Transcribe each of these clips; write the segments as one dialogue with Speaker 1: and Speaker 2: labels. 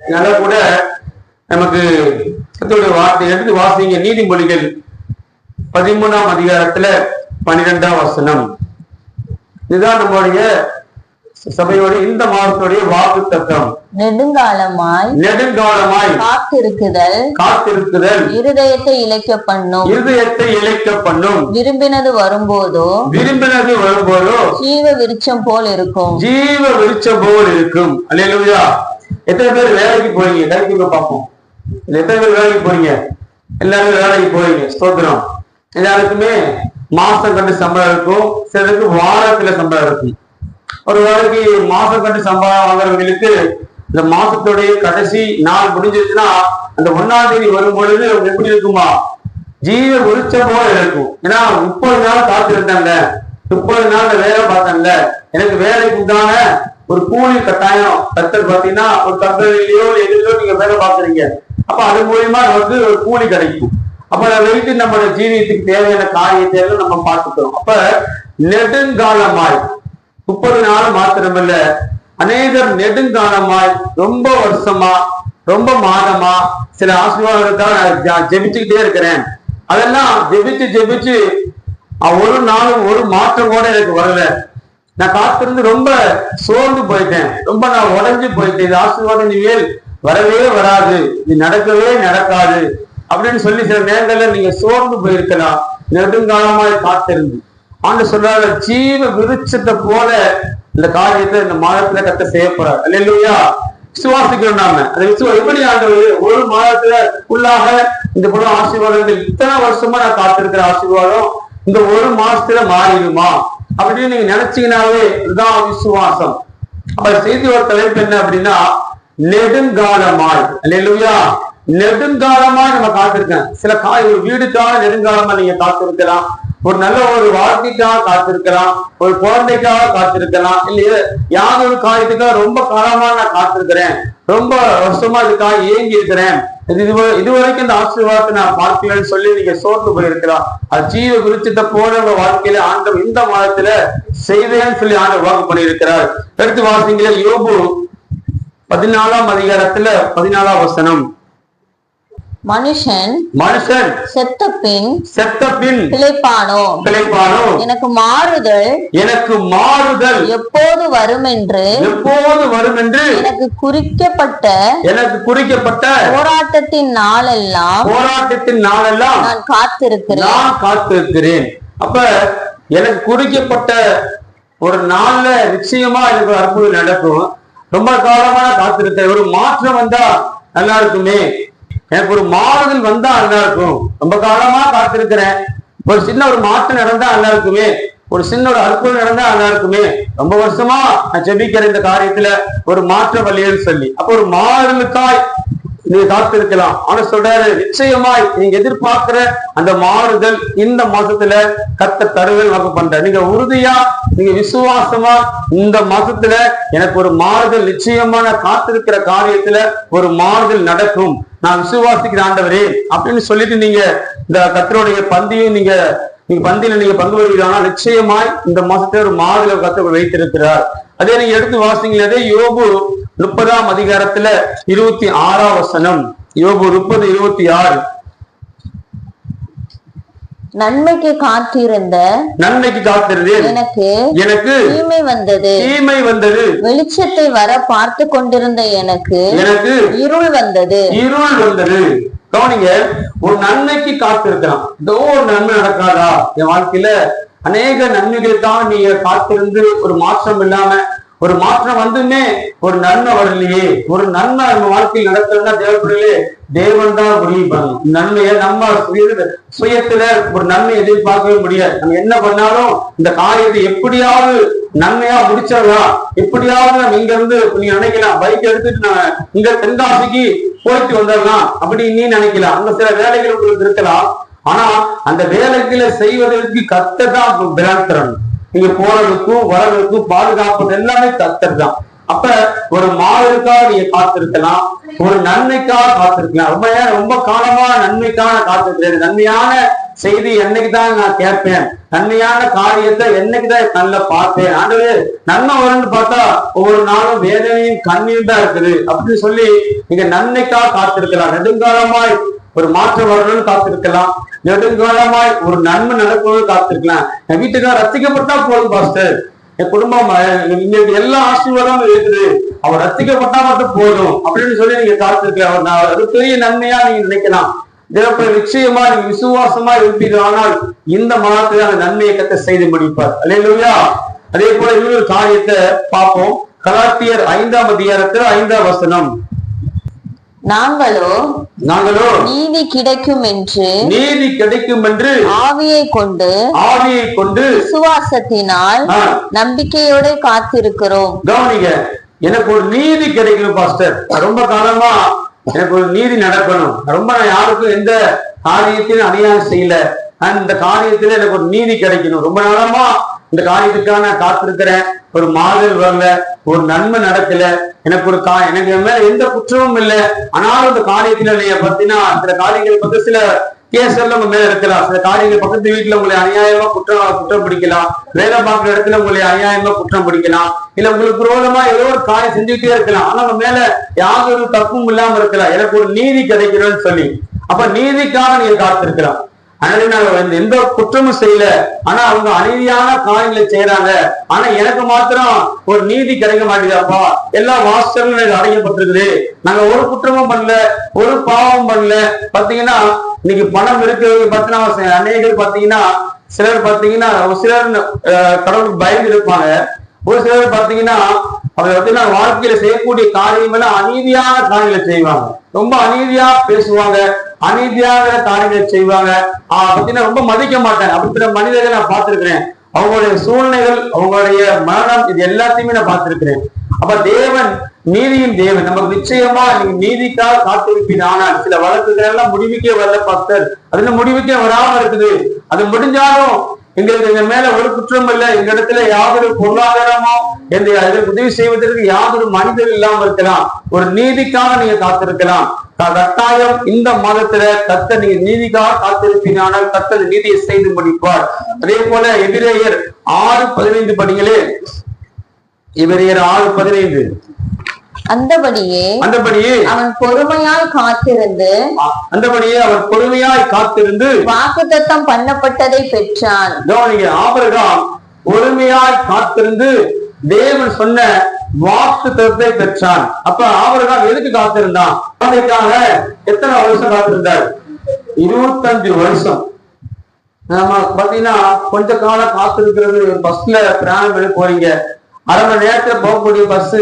Speaker 1: அதனால கூட நமக்கு கர்த்தருடைய வார்த்தை எடுத்து வாசிங்க நீதிமொழிகள் பதிமூணாம் அதிகாரத்துல பன்னிரெண்டாம் வசனம். இதுதான் நம்மளுடைய சபையோடைய இந்த மாதத்துடைய வாக்கு தத்துவம்
Speaker 2: நெடுங்காலமாய்
Speaker 1: நெடுங்காலமாய்
Speaker 2: காத்திருக்குதல்.
Speaker 1: காத்திருக்குதல்.
Speaker 2: இருதயத்தை இழைக்க பண்ணும்
Speaker 1: இருதயத்தை இழைக்க பண்ணும்
Speaker 2: விரும்பினது வரும்போதோ
Speaker 1: விரும்பினது வரும்போதோ
Speaker 2: ஜீவ விருட்சம் போல் இருக்கும்.
Speaker 1: ஜீவ விருட்சம் போல் இருக்கும். அல்லேலூயா. எத்தனை பேர் வேலைக்கு போறீங்க? கருத்துக்கு பார்ப்போம். எத்தனை பேர் வேலைக்கு போறீங்க? எல்லாரும் வேலைக்கு போறீங்க. ஸ்தோத்திரம். எல்லாருக்குமே மாசம் கண்டு சம்பளம் இருக்கும். சிலருக்கு வாரத்துல சம்பளம் இருக்கும். ஒரு வேலைக்கு மாசம் கண்டு சம்பளம் வாங்குறவங்களுக்கு இந்த மாசத்துடைய கடைசி நாள் முடிஞ்சிருச்சுன்னா அந்த ஒன்னாம் தேதி வரும் பொழுது எப்படி இருக்குமா? ஜீவ உரிச்சம் போல இருக்கும். ஏன்னா முப்பது நாள் காத்திருந்தாங்க. முப்பது நாள் வேலை பார்த்தேன்ல. எனக்கு வேலைக்கு உண்டான ஒரு கூலி கட்டாயம் கத்தல் பாத்தீங்கன்னா ஒரு கம்பெனிலயோ எதுலயோ நீங்க வேலை பாக்குறீங்க அப்ப அது மூலியமா நமக்கு ஒரு கூலி கிடைக்கும். அப்ப அதை வைத்து நம்ம ஜீவியத்துக்கு தேவையான காரியத்தை எல்லாம் நம்ம பார்த்துக்கிறோம். அப்ப நெடுங்காலமாய் முப்பது நாள் மாத்திரமில்ல அநேகர் நெடுங்காலமாய் ரொம்ப வருஷமா ரொம்ப மாதமா சில ஆசீர்வாதங்களுக்காக நான் ஜ- ஜெபிச்சுக்கிட்டே இருக்கிறேன். அதெல்லாம் ஜெபிச்சு ஜெபிச்சு ஒரு நாளும் ஒரு மாற்றம் கூட எனக்கு வரல. நான் காத்திருந்து ரொம்ப சோர்ந்து போயிட்டேன். ரொம்ப நான் உடஞ்சு போயிட்டேன். இது ஆசீர்வாதம் இனிமேல் வரவே வராது. இது நடக்கவே நடக்காது. அப்படின்னு சொல்லி சில நேரங்கள்ல நீங்க சோர்ந்து போயிருக்கலாம். நெடுங்காலமாய் காத்திருந்து. ஆண்டு சொல்றாரு ஜீவ விருட்சத்தை போல இந்த காரியத்தை இந்த மாதத்துல கத்த செய்ய போறார். இல்லையா விசுவாசிக்கிறோம் நாம. அந்த விசுவா எப்படி ஆண்டவர்? ஒரு மாதத்துல உள்ளாக இந்த போல ஆசீர்வாதம் இத்தனை வருஷமா நான் காத்திருக்கிற ஆசீர்வாதம் இந்த ஒரு மாசத்துல மாறிடுமா? அப்படின்னு நீங்க நினைச்சீங்கனாவே இதுதான் விசுவாசம். அப்ப செய்தி ஒரு தலைப்பு என்ன அப்படின்னா நெடுங்காலமாய். இல்லையா நெடுங்காலமாய் நம்ம காத்திருக்கேன். சில காய் ஒரு வீடுக்காக நெடுங்காலமா நீங்க காத்திருக்கலாம். ஒரு நல்ல ஒரு வாழ்க்கைக்காக காத்திருக்கலாம். ஒரு குழந்தைக்காக காத்திருக்கலாம். இல்லையா யார் ஒரு காரியத்துக்காக ரொம்ப காலமா நான் காத்திருக்கிறேன். ரொம்ப வருஷமா இதுக்காக ஏங்கி இருக்கிறேன். இது இதுவரை- இதுவரைக்கும் இந்த ஆசீர்வாதத்தை நான் பார்க்கலன்னு சொல்லி நீங்க சோர்ந்து போயிருக்கலாம் அது ஜீவ குறிச்சிட்ட போல உங்க வாழ்க்கையில ஆண்டவர் இந்த மாதத்துல செய்வேன்னு சொல்லி ஆண்டவர் வாக்கு பண்ணியிருக்கிறார். எடுத்து வாசிங்களே யோபு பதினாலாம் அதிகாரத்துல பதினாலாம் வசனம்.
Speaker 2: மனுஷன்
Speaker 1: மனுஷன்
Speaker 2: செத்த பின்
Speaker 1: செத்த பின்
Speaker 2: பிழைப்பானோ?
Speaker 1: பிழைப்பானோ?
Speaker 2: எனக்கு மாறுதல்
Speaker 1: எனக்கு மாறுதல்
Speaker 2: எப்போது வரும் என்று
Speaker 1: எப்போது வரும் என்று
Speaker 2: எனக்கு குறிக்கப்பட்ட
Speaker 1: எனக்கு குறிக்கப்பட்ட
Speaker 2: போராட்டத்தின் நாளெல்லாம்
Speaker 1: போராட்டத்தின் நாளெல்லாம்
Speaker 2: நான் காத்திருக்கிறேன்.
Speaker 1: நான் காத்திருக்கிறேன். அப்ப எனக்கு குறிக்கப்பட்ட ஒரு நாள்ல நிச்சயமா எனக்கு அற்புதம் நடக்கும். ரொம்ப காலமா நான் காத்திருக்கிறேன். ஒரு மாற்றம் வந்தா நல்லா இருக்குமே. எனக்கு ஒரு மாறுதல் வந்தா நல்லா இருக்கும். ரொம்ப காலமா காத்திருக்கிறேன். ஒரு சின்ன ஒரு மாற்றம் நடந்தா நல்லா இருக்குமே. ஒரு சின்ன ஒரு அற்புதம் நடந்தா நல்லா இருக்குமே. ரொம்ப வருஷமா நான் ஜெபிக்கிற இந்த காரியத்துல ஒரு மாற்றம் வழியன்னு சொல்லி. அப்ப ஒரு மாறுதலுக்காய் நீங்க காத்திருக்கலாம். ஆனா சொல்றாரு நிச்சயமாய் நீங்க எதிர்பார்க்கிற அந்த மாறுதல் இந்த மாசத்துல கத்த தருதல் நமக்கு பண்ற நீங்க உறுதியா நீங்க விசுவாசமா இந்த மாசத்துல எனக்கு ஒரு மாறுதல் நிச்சயமான காத்திருக்கிற காரியத்துல ஒரு மாறுதல் நடக்கும். நான் விசுவாசிக்கிற ஆண்டவரே அப்படின்னு சொல்லிட்டு நீங்க இந்த கத்தருடைய பந்தியும் நீங்க நீங்க பந்தியில நீங்க பங்கு வருவீங்கன்னா நிச்சயமாய் இந்த மாசத்துல ஒரு மாறுதல் கத்தர் வைத்திருக்கிறார். அதே நீங்க எடுத்து வாசிங்களே அதே யோபு முப்பதாம் அதிகாரத்துல இருபத்தி ஆறாம் வசனம். யோபு முப்பது இருபத்தி ஆறு.
Speaker 2: நன்மைக்கு காத்திருந்த
Speaker 1: நன்மைக்கு காத்திருந்தேன்.
Speaker 2: எனக்கு
Speaker 1: எனக்கு
Speaker 2: தீமை வந்தது.
Speaker 1: தீமை வந்தது.
Speaker 2: வெளிச்சத்தை வர பார்த்து கொண்டிருந்த எனக்கு
Speaker 1: எனக்கு
Speaker 2: இருள் வந்தது.
Speaker 1: இருள் வந்தது. கவனிங்க ஒரு நன்மைக்கு காத்திருக்கலாம் ஏதோ ஒரு நன்மை நடக்காதா? என் வாழ்க்கையில அநேக நன்மைகளுக்காக நீங்க காத்திருந்து ஒரு மாற்றம் இல்லாம ஒரு மாற்றம் வந்துமே ஒரு நன்மை வரலையே. ஒரு நன்மை நம்ம வாழ்க்கையில் நடக்கணும்னா தேவைப்படலே தேவன் தான் முடிவு பண்ணணும் நன்மையை நம்ம சுய- சுயத்துல ஒரு நன்மை எதிர்பார்க்கவே முடியாது. நம்ம என்ன பண்ணாலும் இந்த காரியத்தை எப்படியாவது நன்மையா முடிச்சிடலாம். எப்படியாவது நம்ம இங்க இருந்து நீங்க நினைக்கலாம் பைக் எடுத்துட்டு நான் இங்க தென்காசிக்கு போயிட்டு வந்துடலாம் அப்படின்னு நீ நினைக்கலாம். அங்க சில வேலைகள் உங்களுக்கு இருக்கலாம். ஆனா அந்த வேலைகளை செய்வதற்கு கத்தை தான் பிரார்த்தரணும் நீங்க போறதுக்கும் வர்றதுக்கும் பாதுகாப்பு எல்லாமே கத்தர் தான். அப்ப ஒரு மாதத்துக்காக நீங்க காத்திருக்கலாம் ஒரு நன்மைக்காக காத்திருக்கலாம். ரொம்ப ரொம்ப காலமா நன்மைக்கான காத்திருக்கிறேன். நன்மையான செய்தி என்னைக்குதான் நான் கேட்பேன். நன்மையான காரியத்தை என்னைக்குதான் நல்லா கண்ணில் பார்ப்பேன். ஆண்டவே நன்மை வரும்னு பார்த்தா ஒவ்வொரு நாளும் வேதனையும் கண்ணீர் தான் இருக்குது. அப்படின்னு சொல்லி நீங்க நன்மைக்காக காத்திருக்கலாம். நெடுங்காலமாய் ஒரு மாற்றம் வரணும்னு காத்திருக்கலாம். நெடுங்காலமாய் ஒரு நன்மை நடக்கணும்னு காத்திருக்கலாம். என் வீட்டுக்கார ரசிக்கப்பட்டா போதும் பாஸ்டர். என் குடும்பம் இன்னைக்கு எல்லா ஆசீர்வாதமும் இருக்குது. அவர் ரசிக்கப்பட்டா மட்டும் போதும் அப்படின்னு சொல்லி நீங்க காத்திருக்கலாம். அவர் நான் அது பெரிய நன்மையா நீங்க நினைக்கலாம். தேவப்ப நிச்சயமா நீங்க விசுவாசமா இருப்பீர்கள். ஆனால் இந்த மாதத்துல அந்த நன்மையை கத்த செய்து முடிப்பார். அல்லையா அதே போல இன்னொரு காரியத்தை பார்ப்போம். கலாத்தியர் ஐந்தாம் அதிகாரத்துல ஐந்தாம் வசனம்.
Speaker 2: நாங்களோ
Speaker 1: நாங்களோ
Speaker 2: நீதி கிடைக்கும் என்று
Speaker 1: நீதி கிடைக்கும் என்று
Speaker 2: ஆவியை கொண்டு
Speaker 1: ஆவியை கொண்டு
Speaker 2: விசுவாசத்தினால் நம்பிக்கையோட காத்திருக்கிறோம்.
Speaker 1: கவனிங்க எனக்கு ஒரு நீதி கிடைக்கணும் பாஸ்டர். ரொம்ப காலமா எனக்கு ஒரு நீதி நடக்கணும். ரொம்ப நான் யாருக்கும் எந்த காரியத்திலும் அநியாயம் செய்யல. இந்த காரியத்துல எனக்கு ஒரு நீதி கிடைக்கணும். ரொம்ப நாளமா இந்த காரியத்துக்காக நான் காத்திருக்கிறேன். ஒரு மாதல் வரல. ஒரு நன்மை நடக்கல. எனக்கு ஒரு கா எனக்கு மேல எந்த குற்றமும் இல்லை. ஆனாலும் இந்த காரியத்துல நீங்க பார்த்தீங்கன்னா சில காரியங்கள் பத்தி சில கேஸ் உங்க மேல இருக்கலாம் சில காரியங்கள் பக்கத்து வீட்டுல உங்களை அநியாயமா குற்றம் குற்றம் பிடிக்கலாம். வேலை பார்க்குற இடத்துல உங்களை அநியாயமா குற்றம் பிடிக்கலாம். இல்ல உங்களுக்கு விரோதமா ஏதோ ஒரு காரியம் செஞ்சுக்கிட்டே இருக்கலாம். ஆனா உங்க மேல யாதொரு தப்பும் இல்லாம இருக்கலாம். எனக்கு ஒரு நீதி கிடைக்கணும்னு சொல்லி. அப்ப நீதிக்காக நீங்க காத்திருக்கலாம் அதனால வந்து எந்த குற்றமும் செய்யல. ஆனா அவங்க அநீதியான காரியங்களை செய்யறாங்க ஆனா எனக்கு மாத்திரம் ஒரு நீதி கிடைக்க மாட்டேங்குதாப்பா. எல்லா வாசலும் எனக்கு அடைக்கப்பட்டிருக்குது. நாங்க ஒரு குற்றமும் பண்ணல ஒரு பாவம் பண்ணல. பாத்தீங்கன்னா இன்னைக்கு பணம் இருக்கிறது பார்த்தீங்கன்னா அநேகர் பாத்தீங்கன்னா சிலர் பாத்தீங்கன்னா ஒரு சிலர் கடவுளுக்கு பயந்து இருப்பாங்க. ஒரு சிலர் பாத்தீங்கன்னா அவங்க பார்த்தீங்கன்னா வாழ்க்கையில செய்யக்கூடிய காரியம் எல்லாம் அநீதியான காரியங்களை செய்வாங்க. ரொம்ப அநீதியா பேசுவாங்க. அநீதியாக காரியங்களை செய்வாங்க. ஆஹ் ரொம்ப மதிக்க மாட்டேன். அப்படிப்பட்ட மனிதர்களை நான் பார்த்திருக்கிறேன். அவங்களுடைய சூழ்நிலைகள் அவங்களுடைய மரணம் இது எல்லாத்தையுமே நான் பார்த்திருக்கிறேன். அப்ப தேவன் நீதியின் தேவன். நமக்கு நிச்சயமா நீங்க நீதிக்காக காத்திருப்பீங்க ஆனால் சில வழக்குகள் எல்லாம் முடிவுக்கே வரல பக்தர் அதுல முடிவுக்கே வராம இருக்குது. அது முடிஞ்சாலும் எங்களுக்கு எங்க மேல ஒரு குற்றம் இல்ல. எங்க இடத்துல யாதொரு பொருளாதாரமோ எந்த உதவி செய்வதற்கு யாதொரு மனிதர் இல்லாம இருக்கலாம். ஒரு நீதிக்காக நீங்க காத்திருக்கலாம். கட்டாயம் இந்த மாதத்துல கத்த நீங்க நீதிக்காக காத்திருப்பீங்க ஆனால் கத்தது நீதியை செய்து முடிப்பார் அதே போல எதிரேயர் ஆறு பதினைந்து படிங்களே எதிரேயர் ஆறு பதினைந்து.
Speaker 2: அந்தபடியே
Speaker 1: அந்தபடியே
Speaker 2: அவன் பொறுமையாய் காத்திருந்து
Speaker 1: அந்தபடியே அவர் பொறுமையாய் காத்திருந்து
Speaker 2: வாக்குத்தத்தம் பண்ணப்பட்டதை பெற்றான்.
Speaker 1: ஆபிரகாம் பொறுமையாய் காத்திருந்து தேவன் சொன்ன வாக்குத்தத்தை பெற்றான். அப்ப ஆபிரகாம் எதுக்கு காத்திருந்தான்? குழந்தைக்காக எத்தனை வருஷம் காத்திருந்தார்? இருபத்தஞ்சு வருஷம். நம்ம பாத்தீங்கன்னா கொஞ்ச காலம் காத்திருக்கிறது பஸ்ல பிரயாணம் பண்ணி போறீங்க. அரை மணி நேரத்துல போகக்கூடிய பஸ்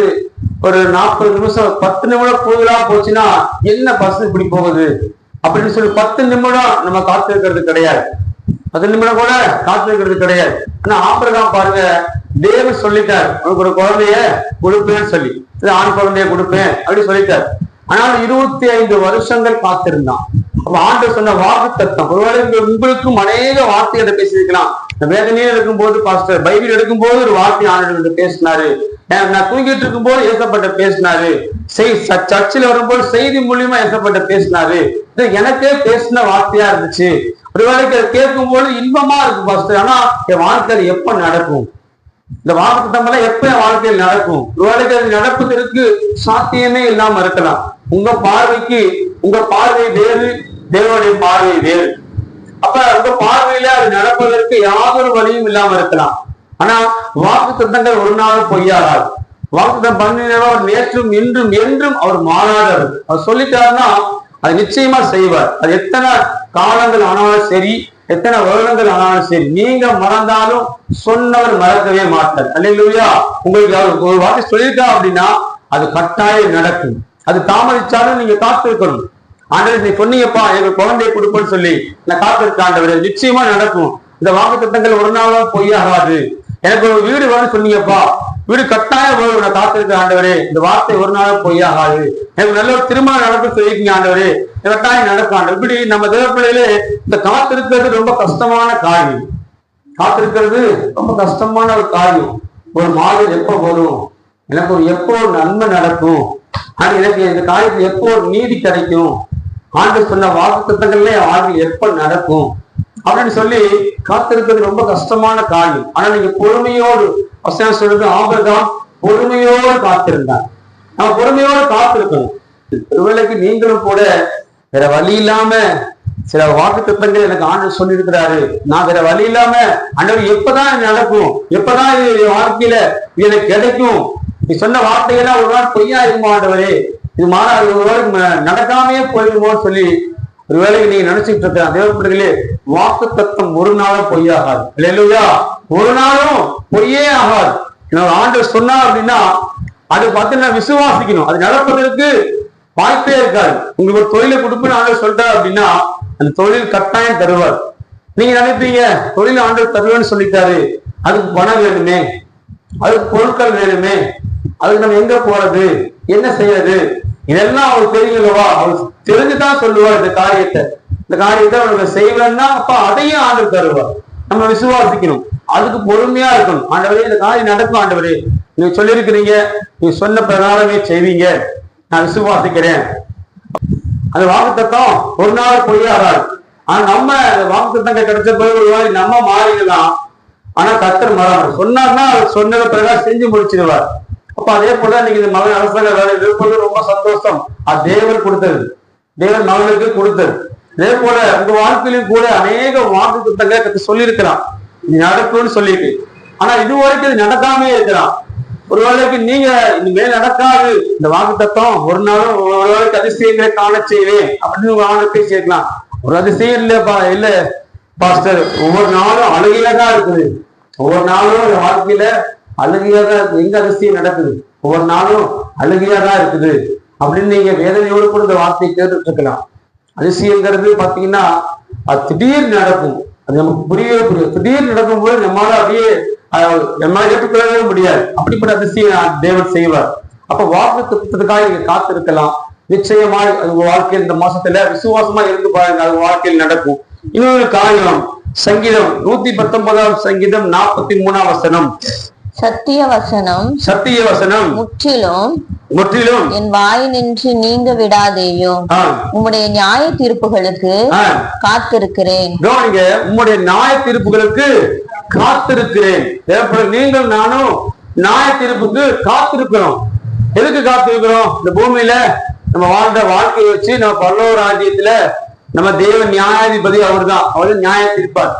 Speaker 1: ஒரு நாற்பது நிமிஷம் பத்து நிமிடம் கூடுதலா போச்சுன்னா என்ன பஸ் இப்படி போகுது? அப்படின்னு சொல்லி பத்து நிமிடம் நம்ம காத்திருக்கிறது கிடையாது. பத்து நிமிடம் கூட காத்திருக்கிறது கிடையாது. ஆனா ஆபிரகாம் பாருங்க தேவன் சொல்லிட்டார் உனக்கு ஒரு குழந்தைய கொடுப்பேன்னு சொல்லி. இது ஆண் குழந்தைய கொடுப்பேன் அப்படின்னு சொல்லிட்டார். ஆனால் இருபத்தி ஐந்து வருஷங்கள் காத்திருந்தான். அப்ப ஆண்டு சொன்ன வாக்கு தத்தம் ஒருவேளை உங்களுக்கும் அநேக வார்த்தைகளை பேசியிருக்கலாம். இந்த இருக்கும் போது பாஸ்டர் பைபிள் எடுக்கும் போது ஒரு வார்த்தை ஆண்டு பேசினாரு. நான் நான் இருக்கும் இருக்கும்போது ஏசப்பட்ட பேசினாரு. செய் ச- சர்ச்சில் வரும்போது செய்தி மூலியமா ஏசப்பட்ட பேசினாரு. இது எனக்கே பேசின வார்த்தையா இருந்துச்சு. ஒருவேளைக்கு அதை கேட்கும்போது இன்பமா இருக்கும் பாஸ்டர் ஆனா என் வாழ்க்கையில எப்ப நடக்கும்? இந்த வாக்குத்தம் எல்லாம் எப்ப வாழ்க்கையில் நடக்கும்? ஒருவேளைக்கு அது நடப்பதற்கு சாத்தியமே இல்லாம இருக்கலாம். உங்க பார்வைக்கு உங்க பார்வை வேறு தேவனுடைய பார்வை வேறு. அப்ப உங்க பார்வையில அது நடப்பதற்கு யாதொரு வழியும் இல்லாம இருக்கலாம். ஆனா வாக்கு திட்டங்கள் ஒரு நாள் பொய்யாகாது. வாக்குத்தம் பண்ணினவர் நேற்றும் இன்றும் என்றும் அவர் மாறாதவர். அவர் சொல்லிட்டாருன்னா அது நிச்சயமா செய்வார். அது எத்தனை காலங்கள் ஆனாலும் சரி எத்தனை வருடங்கள் ஆனாலும் சரி நீங்க மறந்தாலும் சொன்னவர் மறக்கவே மாட்டார். அல்லையா உங்களுக்கு அவர் ஒரு வார்த்தை சொல்லியிருக்கா அப்படின்னா அது கட்டாயம் நடக்கும். அது தாமதிச்சாலும் நீங்க காத்திருக்கணும். ஆண்டவர் நீ சொன்னீங்கப்பா எங்க குழந்தையை கொடுப்பேன்னு சொல்லி. நான் காத்திருக்க ஆண்டவர். நிச்சயமா நடக்கும். இந்த வாக்கு திட்டங்கள் ஒரு நாளும் பொய்யாகாது. எனக்கு ஒரு வீடு வேணும்னு சொன்னீங்கப்பா. வீடு கட்டாயம் வரும் நான் காத்திருக்க ஆண்டவரே. இந்த வார்த்தை ஒரு நாளும் பொய்யாகாது. எனக்கு நல்ல ஒரு திருமணம் நடக்கும் சொல்லிருக்கீங்க ஆண்டவரே. கட்டாயம் நடக்கும் ஆண்டவர். இப்படி நம்ம தேவப்பிள்ளையிலே இந்த காத்திருக்கிறது ரொம்ப கஷ்டமான காரியம். காத்திருக்கிறது ரொம்ப கஷ்டமான ஒரு காரியம். ஒரு மாதம் எப்ப வரும் எனக்கு ஒரு எப்போ ஒரு நன்மை நடக்கும்? ஆனா எனக்கு இந்த காரியத்துல எப்போ ஒரு நீதி கிடைக்கும்? ஆண்டு சொன்ன வாக்கு திட்டங்கள்ல ஆண்டு எப்ப நடக்கும்? அப்படின்னு சொல்லி காத்திருக்கிறது ரொம்ப கஷ்டமான காரியம். ஆனா நீங்க பொறுமையோடு வசனம் சொல்றது ஆபிரகாம் பொறுமையோடு காத்திருந்தார். நம்ம பொறுமையோடு காத்திருக்கணும். ஒருவேளைக்கு நீங்களும் கூட வேற வழி இல்லாம சில வாக்கு திட்டங்கள் எனக்கு ஆண்டு சொல்லியிருக்கிறாரு. நான் வேற வழி இல்லாம ஆண்டவர் எப்பதான் நடக்கும்? எப்பதான் இது என் வாழ்க்கையில எனக்கு கிடைக்கும்? நீ சொன்ன வார்த்தைகள்லாம் ஒரு நாள் பொய்யா இருக்குமா ஆண்டவரே? இது மாறா ஒரு நாள் நடக்காமையே போயிருமோன்னு சொல்லி ஒருவேளை வேலைக்கு நீங்க நினைச்சிட்டு இருக்க தேவப்பிள்ளைகளே வாக்கு தத்தம் ஒரு நாளும் பொய்யாகாது. இல்லையா ஒரு நாளும் பொய்யே ஆகாது. என்னோட ஆண்டவர் சொன்னா அப்படின்னா அது பார்த்தீங்கன்னா விசுவாசிக்கணும். அது நடப்பதற்கு வாய்ப்பே இருக்காது. உங்களுக்கு ஒரு தொழிலை கொடுப்புன்னு ஆண்டு சொல்லிட்டார் அப்படின்னா அந்த தொழில் கட்டாயம் தருவார். நீங்க நினைப்பீங்க தொழில் ஆண்டவர் தருவேன்னு சொல்லிட்டாரு. அதுக்கு பணம் வேணுமே அதுக்கு பொருட்கள் வேணுமே அதுக்கு நம்ம எங்க போறது என்ன செய்யறது? இதெல்லாம் அவருக்கு தெரியலவா அவர் தெரிஞ்சுதான் சொல்லுவார் இந்த காரியத்தை. இந்த காரியத்தை அவனுக்கு செய்வேன்னா அப்ப அதையும் ஆண்டவர் தருவார். நம்ம விசுவாசிக்கணும். அதுக்கு பொறுமையா இருக்கணும். ஆண்டவரே இந்த காரியம் நடக்கும் ஆண்டவரே. நீங்க சொல்லியிருக்கிறீங்க நீங்க சொன்ன பிரகாரமே செய்வீங்க. நான் விசுவாசிக்கிறேன். அந்த வாக்குத்தம் ஒரு நாள் பொய்யாகாது. ஆனா நம்ம அந்த வாக்குத்தத்தங்க கிடைச்ச பிறகு ஒரு நம்ம மாறிடலாம் ஆனா கத்தர் மாறாமல் சொன்னார்னா அவர் சொன்னதை பிரகாரம் செஞ்சு முடிச்சிடுவார். அப்ப அதே போல நீங்க இந்த மகன் அரசாங்க வேலை ரொம்ப சந்தோஷம். அது தேவர் கொடுத்தது. தேவன் மகனுக்கு கொடுத்தது. அதே போல உங்க வாழ்க்கையிலும் கூட அநேக வாக்கு திட்டங்களை சொல்லியிருக்கிறான். சொல்லியிருக்கலாம் இது நடக்கும்னு சொல்லிட்டு ஆனா இது வரைக்கும் இது நடக்காமே இருக்கிறான். ஒரு வேளைக்கு நீங்க இனிமேல் நடக்காது. இந்த வாக்கு தத்துவம் ஒரு நாளும் ஒரு வேளைக்கு அதிசயங்களை காண செய்வேன். அப்படின்னு வாங்க பேசியிருக்கலாம். ஒரு அதிசயம் இல்லப்பா இல்ல பாஸ்டர். ஒவ்வொரு நாளும் அழகில தான் இருக்குது. ஒவ்வொரு நாளும் வாழ்க்கையில அழுகையா தான் எங்க அதிசயம் நடக்குது? ஒவ்வொரு நாளும் அழுகையா தான் இருக்குது. அப்படின்னு நீங்க வேதனையோடு கூட இந்த வார்த்தையை கேட்டுட்டு இருக்கலாம் அதிசயங்கிறது பாத்தீங்கன்னா அது திடீர்னு நடக்கும். அது நமக்கு புரியவே புரியும் திடீர்னு நடக்கும்போது நம்மளால அப்படியே நம்மளால ஏற்றுக்கொள்ளவே முடியாது. அப்படிப்பட்ட அதிசயம் தேவன் செய்வார். அப்ப வாக்கு திட்டத்துக்காக நீங்க காத்திருக்கலாம். நிச்சயமாய் அது உங்க வாழ்க்கையில் இந்த மாசத்துல விசுவாசமா இருந்து பாருங்க அது வாழ்க்கையில் நடக்கும். இன்னொரு காரியம் சங்கீதம். நூத்தி பத்தொன்பதாம் சங்கீதம் நாற்பத்தி மூணாம் வசனம்.
Speaker 2: சத்திய வசனம்
Speaker 1: சத்திய வசனம்
Speaker 2: முற்றிலும்
Speaker 1: முற்றிலும்
Speaker 2: என் வாய் நின்று நீங்க விடாதேயோ? உம்முடைய நியாய தீர்ப்புகளுக்கு காத்திருக்கிறேன்.
Speaker 1: உம்முடைய நியாய தீர்ப்புகளுக்கு காத்திருக்கிறேன். நீங்கள் நானும் நியாய தீர்ப்புக்கு காத்திருக்கிறோம். எதுக்கு காத்திருக்கிறோம்? இந்த பூமியில நம்ம வாழ்ந்த வாழ்க்கையை வச்சு நம்ம பல்லவ ராஜ்யத்துல நம்ம தேவ நியாயாதிபதி அவர்தான். அவர் நியாய தீர்ப்பார்.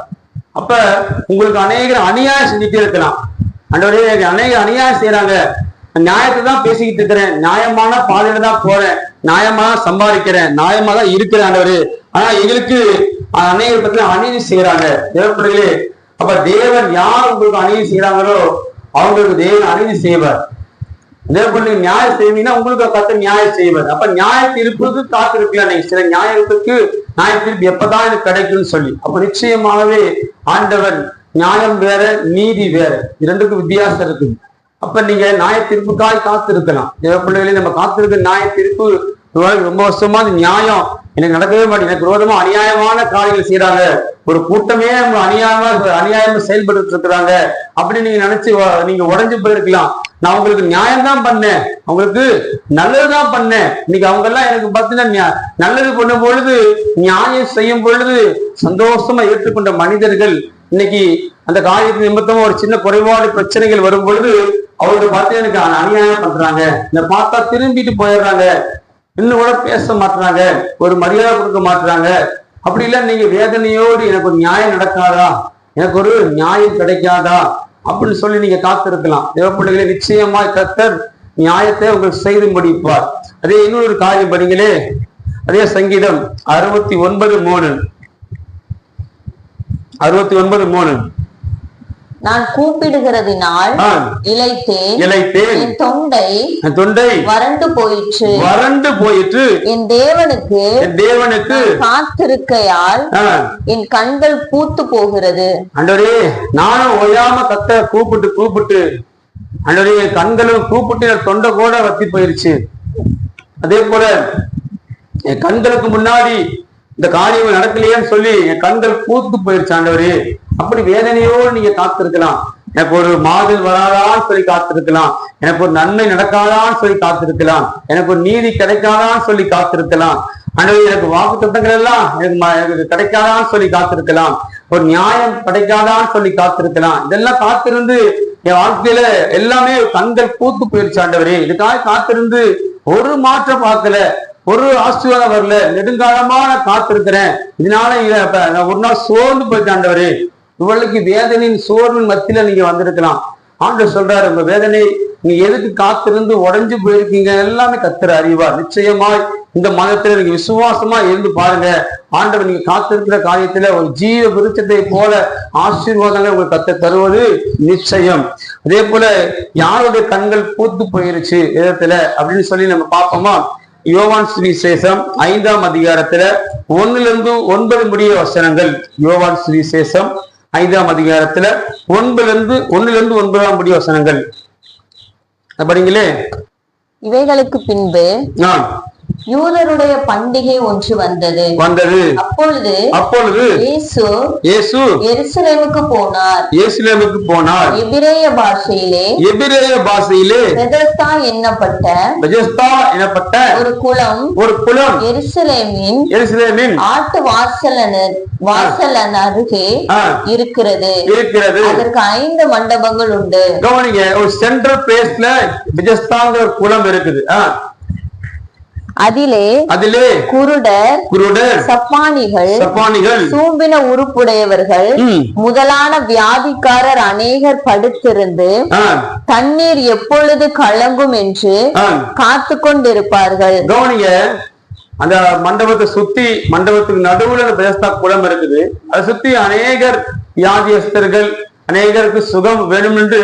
Speaker 1: அப்ப உங்களுக்கு அநேகர் அநியாயம் செஞ்சுட்டே இருக்கலாம். ஆண்டவரே எனக்கு அநேக அநியாயம் செய்யறாங்க நியாயத்தை தான் பேசிக்கிட்டு இருக்கிறேன். நியாயமான பாதையில தான் போறேன். நியாயமா தான் சம்பாதிக்கிறேன். நியாயமா தான் இருக்கிறேன் ஆண்டவரு ஆனா எங்களுக்கு அநேக பத்தி அநீதி செய்யறாங்க தேவப்படுகளே அப்ப தேவன் யார் உங்களுக்கு அநீதி செய்யறாங்களோ அவங்களுக்கு தேவன் அநீதி செய்வார். தேவப்படி நியாயம் செய்வீங்கன்னா உங்களுக்கு கத்த நியாயம் செய்வார். அப்ப நியாய தீர்ப்புக்கு காத்திருக்கலாம் நீங்க சில நியாயத்துக்கு நியாய தீர்ப்பு எப்பதான் எனக்கு கிடைக்கும்னு சொல்லி. அப்ப நிச்சயமாகவே ஆண்டவன் நியாயம் வேற நீதி வேற. இரண்டுக்கும் வித்தியாசம் இருக்குது அப்ப நீங்க நியாய தீர்ப்புக்காய் காத்திருக்கலாம் தேவப்பிள்ளைகளே நம்ம காத்திருக்க நியாய தீர்ப்பு ரொம்ப வருஷமா அது நியாயம். எனக்கு நடக்கவே மாட்டேன் எனக்கு விரோதமா அநியாயமான காரியங்கள் செய்யறாங்க ஒரு கூட்டமே நம்ம அநியாயமா அநியாயமா செயல்பட்டு இருக்கிறாங்க. அப்படின்னு நீங்க நினைச்சு நீங்க உடஞ்சு போயிருக்கலாம். நான் உங்களுக்கு நியாயம் தான் பண்ணேன். அவங்களுக்கு நல்லதுதான் பண்ணேன். இன்னைக்கு அவங்க எல்லாம் எனக்கு பார்த்தீங்கன்னா நியா- நல்லது பண்ணும் பொழுது நியாயம் செய்யும் பொழுது சந்தோஷமா ஏற்றுக்கொண்ட மனிதர்கள் இன்னைக்கு அந்த காரியத்து நிமித்தம் ஒரு சின்ன குறைபாடு பிரச்சனைகள் வரும் பொழுது அவங்க பார்த்து எனக்கு அநியாயம் பண்றாங்க. இந்த பார்த்தா திரும்பிட்டு போயிடுறாங்க. இன்னும் கூட பேச மாட்றாங்க. ஒரு மரியாதை கொடுக்க மாட்றாங்க. அப்படி இல்ல நீங்க வேதனையோடு எனக்கு ஒரு நியாயம் நடக்காதா? எனக்கு ஒரு நியாயம் கிடைக்காதா? அப்படின்னு சொல்லி நீங்க காத்திருக்கலாம். தேவப்பிள்ளைகளே நிச்சயமாய் கத்தர் நியாயத்தை உங்களுக்கு செய்து முடிப்பார் அதே இன்னொரு காரியம் படிங்களே. அதே சங்கீதம் அறுபத்தி ஒன்பது மூணு. அறுபத்தி ஒன்பது மூணு.
Speaker 2: நான் கூப்பிடுகிறதினால்
Speaker 1: ஆ,
Speaker 2: இளைத்தேன்
Speaker 1: இளைத்தேன்
Speaker 2: என் தொண்டை
Speaker 1: தொண்டை
Speaker 2: வறண்டு போயிற்று.
Speaker 1: வறண்டு போயிற்று.
Speaker 2: என் தேவனுக்கு
Speaker 1: என் தேவனுக்கு
Speaker 2: காத்திருக்கையால் என் கண்கள் பூத்து போகிறது.
Speaker 1: ஆண்டவரே நானும் ஓயாம கத்த கூப்பிட்டு கூப்பிட்டு என் கண்களும் கூப்பிட்டு தொண்டை கூட வத்தி போயிருச்சு. அதே போல என் கண்களுக்கு முன்னாடி இந்த காரியம் நடக்கலையேன்னு சொல்லி என் கண்கள் கூத்து போயிருச்சாண்டவரே அப்படி வேதனையோடு நீங்க காத்திருக்கலாம். எனக்கு ஒரு மாதல் வராதான்னு சொல்லி காத்திருக்கலாம். எனக்கு ஒரு நன்மை நடக்காதான்னு சொல்லி காத்திருக்கலாம். எனக்கு ஒரு நீதி கிடைக்காதான்னு சொல்லி காத்திருக்கலாம். ஆண்டவரே எனக்கு வாக்கு திட்டங்கள் எல்லாம் எனக்கு எனக்கு கிடைக்காதான்னு சொல்லி காத்திருக்கலாம். ஒரு நியாயம் கிடைக்காதான்னு சொல்லி காத்திருக்கலாம். இதெல்லாம் காத்திருந்து என் வாழ்க்கையில எல்லாமே கண்கள் பூத்து போயிருச்சு ஆண்டவரே. இதுக்காக காத்திருந்து ஒரு மாற்றம் பார்க்கல. ஒரு ஆசீர்வாதம் வரல. நெடுங்காலமா நான் காத்திருக்கிறேன். இதனால இத- இப்ப நான் ஒரு நாள் சோர்ந்து போயிட்டேன் இவளுக்கு வேதனையின் சோர்வின் மத்தியில நீங்க வந்திருக்கலாம். ஆண்டவர் சொல்றாரு உங்க வேதனை நீங்க எதுக்கு காத்திருந்து உடஞ்சு போயிருக்கீங்க? எல்லாமே கத்துற அறிவா நிச்சயமாய் இந்த மதத்துல நீங்க விசுவாசமா இருந்து பாருங்க. ஆண்டவர் நீங்க காத்திருக்கிற காரியத்துல ஒரு ஜீவ விருச்சத்தை போல ஆசீர்வாதங்கள் உங்களுக்கு கத்த தருவது நிச்சயம். அதே போல யாருடைய கண்கள் பூத்து போயிருச்சு விதத்துல அப்படின்னு சொல்லி நம்ம பார்ப்போமா? யோவான் சுவிசேஷம் ஐந்தாம் அதிகாரத்துல ஒண்ணுல இருந்து ஒன்பது முடிய வசனங்கள். யோவான் சுவிசேஷம் ஐந்தாம் அதிகாரத்துல ஒன்பதுல இருந்து ஒண்ணுல இருந்து ஒன்பதாம் முடிய வசனங்கள். அது படிங்களே.
Speaker 2: இவைகளுக்கு பின்பு
Speaker 1: நான்
Speaker 2: யூதருடைய பண்டிகை ஒன்று வந்தது.
Speaker 1: வந்தது.
Speaker 2: அப்பொழுது
Speaker 1: அப்பொழுது
Speaker 2: இயேசு
Speaker 1: இயேசு
Speaker 2: எருசலேமுக்கு போனார்.
Speaker 1: எருசலேமுக்கு போனார்.
Speaker 2: எபிரேய பாஷையிலே
Speaker 1: எபிரேய பாஷையிலே
Speaker 2: பெதஸ்தா எண்ணப்பட்ட
Speaker 1: பெஜஸ்தா எனப்பட்ட
Speaker 2: ஒரு குளம்
Speaker 1: ஒரு குளம்
Speaker 2: எருசலேமின்
Speaker 1: எருசலேமின்
Speaker 2: ஆட்டு வாசலன வாசலன் அருகே இருக்கிறது.
Speaker 1: இருக்கிறது.
Speaker 2: அதற்கு ஐந்து மண்டபங்கள் உண்டு.
Speaker 1: கவனிங்க ஒரு சென்ட்ரல் பிளேஸ்ல பெஜஸ்தாங்கிற ஒரு குளம் இருக்குது. ஆ,
Speaker 2: அதிலே
Speaker 1: அதிலே
Speaker 2: குருடர்
Speaker 1: குருடர்
Speaker 2: சப்பானிகள்
Speaker 1: சப்பானிகள்
Speaker 2: சூம்பின உறுப்புடையவர்கள் முதலான வியாதிக்காரர் அநேகர் படுத்திருந்து தண்ணீர் எப்பொழுது கலங்கும் என்று. காத்து கொண்டிருப்பார்கள்
Speaker 1: கவனிங்க அந்த மண்டபத்தை சுத்தி மண்டபத்துக்கு நடுவுல பெஜஸ்தா குளம் இருக்குது. அதை சுத்தி அநேகர் வியாதியஸ்தர்கள் அநேகருக்கு சுகம் வேணும் என்று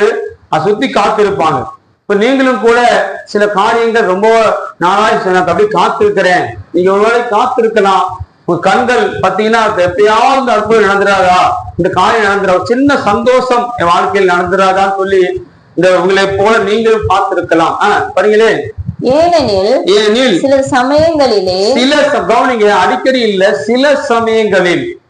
Speaker 1: அதை சுத்தி காத்திருப்பாங்க. இப்ப நீங்களும் கூட சில காரியங்கள் ரொம்ப நாளாய் அப்படியே காத்திருக்கிறேன். நீங்க ஒருவேளை காத்திருக்கலாம். உங்க கண்கள் பாத்தீங்கன்னா எப்பயாவது இந்த அற்புதம் நடந்துராதா? இந்த காரியம் நடந்துரா? ஒரு சின்ன சந்தோஷம் என் வாழ்க்கையில் நடந்துராதான்னு சொல்லி இந்த உங்களை போல நீங்களும் பார்த்திருக்கலாம். ஆஹ் பாருங்களே.
Speaker 2: ஏனெனில்
Speaker 1: ஏனெனில்
Speaker 2: சில சமயங்களிலே
Speaker 1: சில கவனிங்க அடிக்கடி இல்ல சில சமயங்களில்.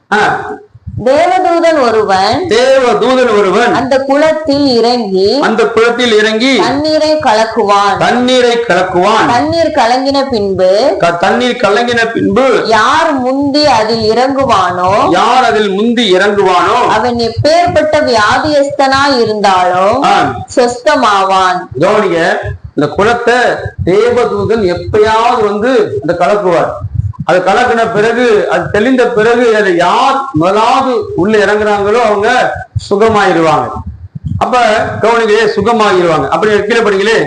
Speaker 2: தேவதூதன் ஒருவன்
Speaker 1: தேவ தூதன் ஒருவன்
Speaker 2: அந்த குளத்தில் இறங்கி
Speaker 1: அந்த குளத்தில் இறங்கி
Speaker 2: தண்ணீரை கலக்குவான்.
Speaker 1: தண்ணீரை கலக்குவான்.
Speaker 2: தண்ணீர் கலங்கின பின்பு
Speaker 1: தண்ணீர் கலங்கின பின்பு
Speaker 2: யார் முந்தி அதில் இறங்குவானோ
Speaker 1: யார் அதில் முந்தி இறங்குவானோ
Speaker 2: அவன் எப்பேற்பட்ட வியாதியஸ்தனாய் இருந்தாலும் சொஸ்தமாவான்.
Speaker 1: கவனிங்க இந்த குளத்தை தேவதூதன் எப்பயாவது வந்து அந்த கலக்குவார். அது கலக்கின பிறகு அது தெளிந்த பிறகு அதை யார் முதலாவது உள்ள இறங்குறாங்களோ அவங்க சுகமாயிருவாங்க. அப்ப கவனிங்களே சுகமாகிடுவாங்க அப்படி கீழே படிங்களே.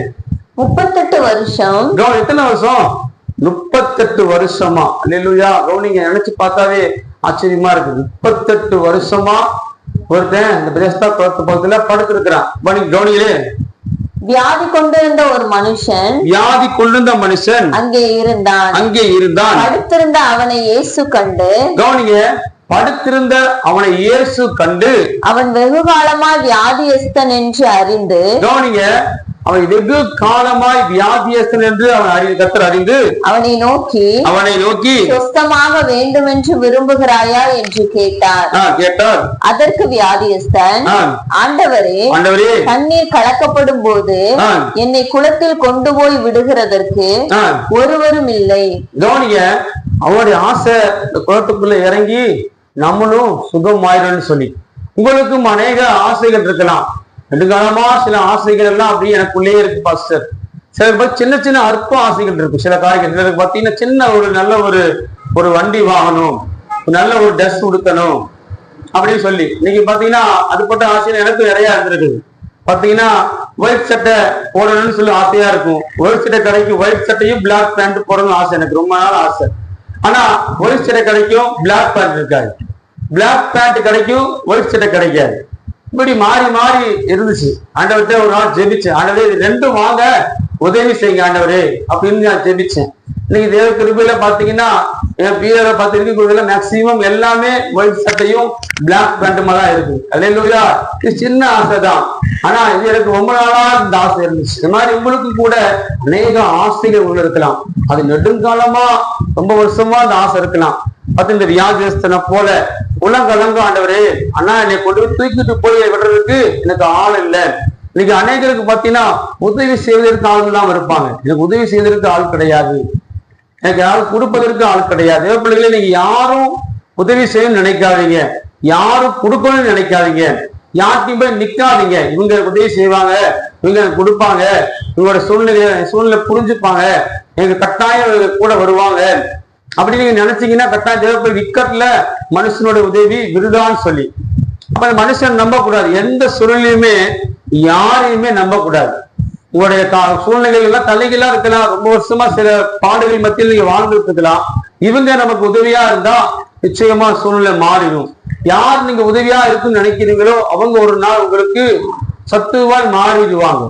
Speaker 2: முப்பத்தெட்டு வருஷம்.
Speaker 1: எத்தனை வருஷம்? முப்பத்தெட்டு வருஷமா. அல்லேலூயா. கவனிங்க நினைச்சு பார்த்தாவே ஆச்சரியமா இருக்கு. முப்பத்தெட்டு வருஷமா ஒருத்தன் இந்த பிரஸ்தா குளத்து பக்கத்துல படுத்திருக்கிறான். கவனி கவனிங்களே.
Speaker 2: வியாதி கொண்டிருந்த ஒரு மனுஷன்
Speaker 1: வியாதி கொள்ளுந்த மனுஷன்
Speaker 2: அங்கே இருந்தான்.
Speaker 1: அங்கே இருந்தான்.
Speaker 2: படுத்திருந்த அவனை இயேசு கண்டு
Speaker 1: கவனிங்க படுத்திருந்த அவனை இயேசு கண்டு
Speaker 2: அவன் வெகு காலமாய் வியாதியஸ்தன் என்று அறிந்து
Speaker 1: கவனிங்க அவன் வெகு காலமாய் வியாதியஸ்தன் என்று அவன் அறி கத்தர் அறிந்து
Speaker 2: அவனை நோக்கி
Speaker 1: அவனை நோக்கி
Speaker 2: சொஸ்தமாக வேண்டும் என்று விரும்புகிறாயா என்று கேட்டார்.
Speaker 1: கேட்டார்.
Speaker 2: அதற்கு வியாதியஸ்தன் ஆண்டவரே
Speaker 1: ஆண்டவரே.
Speaker 2: தண்ணீர் கலக்கப்படும் போது என்னை குளத்தில் கொண்டு போய் விடுகிறதற்கு. ஒருவரும் இல்லை.
Speaker 1: கவனிங்க அவருடைய ஆசை இந்த குளத்துக்குள்ள இறங்கி நம்மளும் சுகமாயிடும்னு சொல்லி. உங்களுக்கும் அநேக ஆசைகள் இருக்கலாம். நெடுங்காலமா சில ஆசைகள் எல்லாம் அப்படியே எனக்குள்ளே இருக்கு பாஸ்டர் சில பேர் சின்ன சின்ன அற்ப ஆசைகள் இருக்கும் சில காரியங்கள். சிலருக்கு பார்த்தீங்கன்னா சின்ன ஒரு நல்ல ஒரு ஒரு வண்டி வாங்கணும். நல்ல ஒரு ட்ரெஸ் உடுத்தணும். அப்படின்னு சொல்லி. இன்னைக்கு பாத்தீங்கன்னா அதுபட்ட ஆசை எனக்கு நிறைய இருந்திருக்குது பாத்தீங்கன்னா ஒயிட் சட்டை போடணும்னு சொல்லி ஆசையா இருக்கும். ஒயிட் சட்டை கடைக்கு ஒயிட் சட்டையும் பிளாக் பேண்ட் போடணும்னு ஆசை. எனக்கு ரொம்ப நாள் ஆசை. ஆனா ஒயிட் சட்டை கிடைக்கும் பிளாக் பேண்ட் இருக்காது. பிளாக் பேண்ட் கிடைக்கும் ஒயிட் சட்டை கிடைக்காது. இப்படி மாறி மாறி இருந்துச்சு. ஆண்டவர்கிட்ட ஒரு நாள் ஜெபிச்சேன். ஆண்டவரே இது ரெண்டும் வாங்க. உதவி செய்யுங்க ஆண்டவரே அப்படின்னு நான் ஜெபிச்சேன். இன்னைக்கு தேவ கிருபையில பாத்தீங்கன்னா என் பீரரை பத்திரிக்கை மேக்சிமம் எல்லாமே ஒயிட் சட்டையும் பிளாக் பேண்ட்டுமா தான் இருக்கு அல்லையா இது சின்ன ஆசை தான். ஆனா இது எனக்கு ரொம்ப நாளா இந்த ஆசை இருந்துச்சு. இந்த மாதிரி உங்களுக்கு கூட அநேக ஆசைகள் உள்ள இருக்கலாம். அது நெடுங்காலமா ரொம்ப வருஷமா அந்த ஆசை இருக்கலாம். பார்த்து இந்த வியாதிஸ்தனை போல உலகலங்கு ஆண்டவரே அண்ணா என்னை கொண்டு போய் தூக்கிட்டு போய் விடுறதுக்கு எனக்கு ஆள் இல்லை. இன்னைக்கு அநேகருக்கு பார்த்தீங்கன்னா உதவி செய்வதற்கு ஆள் இல்லாமல் இருப்பாங்க. எனக்கு உதவி செய்வதற்கு ஆள் கிடையாது. எனக்கு யாரும் கொடுப்பதற்கு ஆள் கிடையாது. பிள்ளைகளை நீங்க யாரும் உதவி செய்யணும்னு நினைக்காதீங்க. யாரும் கொடுக்கணும்னு நினைக்காதீங்க. யார்ட்டையும் போய் நிக்காதீங்க. இவங்க உதவி செய்வாங்க. இவங்க கொடுப்பாங்க. இவங்களோட சூழ்நிலை சூழ்நிலை புரிஞ்சுப்பாங்க. எங்க கட்டாயம் கூட வருவாங்க. அப்படி நீங்க நினைச்சீங்கன்னா கட்டாயம் தேவை போய் விக்கட்ல மனுஷனோட உதவி விருதான்னு சொல்லி. அப்ப மனுஷன் நம்ப நம்பக்கூடாது. எந்த சூழ்நிலையுமே யாரையுமே நம்பக்கூடாது. உங்களுடைய சூழ்நிலைகள் எல்லாம் தலைகளா இருக்கலாம். ரொம்ப வருஷமா சில பாடுகள் மத்தியில் நீங்க வாழ்ந்துட்டு இருக்கலாம். இவங்க நமக்கு உதவியா இருந்தா நிச்சயமா சூழ்நிலை மாறிடும். யார் நீங்க உதவியா இருக்குன்னு நினைக்கிறீங்களோ அவங்க ஒரு நாள் உங்களுக்கு சத்துவாய் மாறிடுவாங்க.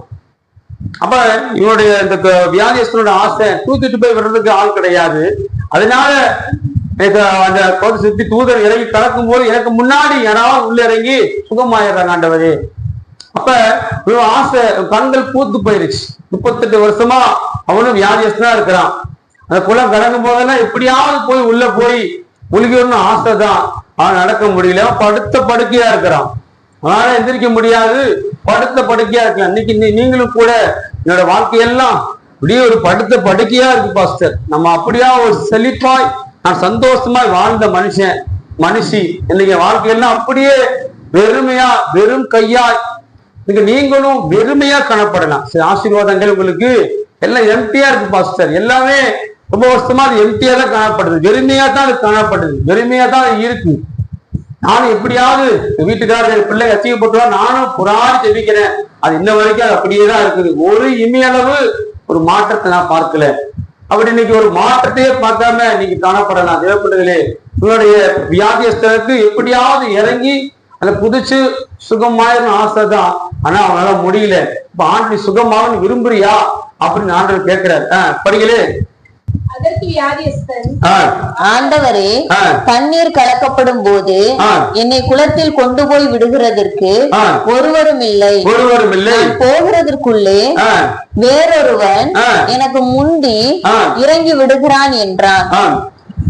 Speaker 1: அப்ப இவனுடைய இந்த வியாதியஸ்தனோட ஆசை தூக்கிட்டு போய் விடுறதுக்கு ஆள் கிடையாது. அதனால அந்த கோட்டை சுத்தி தூதர் இறங்கி கலக்கும் போது எனக்கு முன்னாடி யாராவது உள்ள இறங்கி சுகமாயிடுறாங்க ஆண்டவரே. அப்ப ஆசை கண்கள் பூத்து போயிருச்சு. முப்பத்தெட்டு வருஷமா அவனும் வியாதியஸ்தான் இருக்கிறான். அந்த குளம் கடங்கும் போதெல்லாம் எப்படியாவது போய் உள்ள போய் முழுகணும்னு ஆசை தான் அவன் நடக்க முடியல. படுத்த படுக்கையா இருக்கிறான். அவனால எந்திரிக்க முடியாது. படுத்த படுக்கையா இருக்கலாம் இன்னைக்கு நீங்களும் கூட என்னோட வாழ்க்கையெல்லாம் அப்படியே ஒரு படுத்த படுக்கையா இருக்கு பாஸ்டர் நம்ம அப்படியா ஒரு செழிப்பாய் நான் சந்தோஷமாய் வாழ்ந்த மனுஷன் மனுஷி. இன்னைக்கு வாழ்க்கையெல்லாம் அப்படியே வெறுமையா வெறும் கையாய். இன்னைக்கு நீங்களும் வெறுமையா காணப்படலாம். சில ஆசீர்வாதங்கள் உங்களுக்கு எல்லாம் எம்டியா இருக்கு பாஸ்டர் எல்லாமே ரொம்ப வருஷமா அது எம்டியா தான் காணப்படுது. வெறுமையா தான் அது காணப்படுது. வெறுமையா தான் இருக்கு. நானும் எப்படியாவது என் வீட்டுக்காரர் பிள்ளை பண்ணுவா நானும் புறாடி ஜெபிக்கிறேன். அது இன்ன வரைக்கும் அது அப்படியே தான் இருக்குது. ஒரு இமையளவு ஒரு மாற்றத்தை நான் பார்க்கல. அப்படி இன்னைக்கு ஒரு மாற்றத்தையே பார்க்காம இன்னைக்கு காணப்படலாம். தேவைப்படுதலே. உங்களுடைய வியாதியஸ்தனுக்கு எப்படியாவது இறங்கி அதை புதிச்சு சுகமாயிரும் ஆசை தான் ஆனா அவனால முடியல. இப்ப ஆண்டு சுகமாகனு விரும்புறியா? அப்படின்னு ஆண்டவர் கேட்கிறார். ஆஹ்
Speaker 2: ஆண்டவரே தண்ணீர் கலக்கப்படும் போது என்னை குளத்தில் கொண்டு போய் விடுகிறதற்கு ஒருவரும் இல்லை.
Speaker 1: ஒருவரும் இல்லை.
Speaker 2: போகிறதற்குள்ளே வேறொருவன் எனக்கு முந்தி இறங்கி விடுகிறான் என்றான்.
Speaker 1: ஆஹ்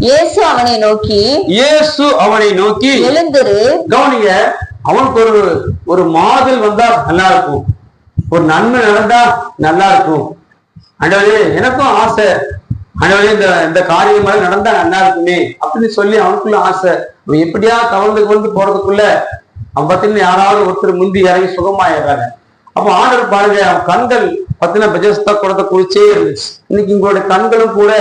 Speaker 2: இயேசு அவனை நோக்கி
Speaker 1: இயேசு அவனை நோக்கி
Speaker 2: எழுந்திரு.
Speaker 1: கவனிங்க அவனுக்கு ஒரு ஒரு மாதல் வந்தா நல்லா இருக்கும் ஒரு நன்மை நடந்தா நல்லா இருக்கும் ஆண்டவரே எனக்கும் ஆசை. அதனால இந்த இந்த காரியம் மாதிரி நடந்தா நல்லா இருக்குமே அப்படின்னு சொல்லி அவனுக்குள்ள ஆசை. அவன் எப்படியா கவர்ந்து கொண்டு போறதுக்குள்ள அவன் பார்த்தீங்கன்னா யாராவது ஒருத்தர் முந்தி இறங்கி சுகமாயிடுறாங்க அப்ப ஆர்டர் பாருங்க அவன் கண்கள் பார்த்தீங்கன்னா பெஜஸ்தா குடத்தை குறிச்சே இருந்துச்சு. இன்னைக்கு உங்களுடைய கண்களும் கூட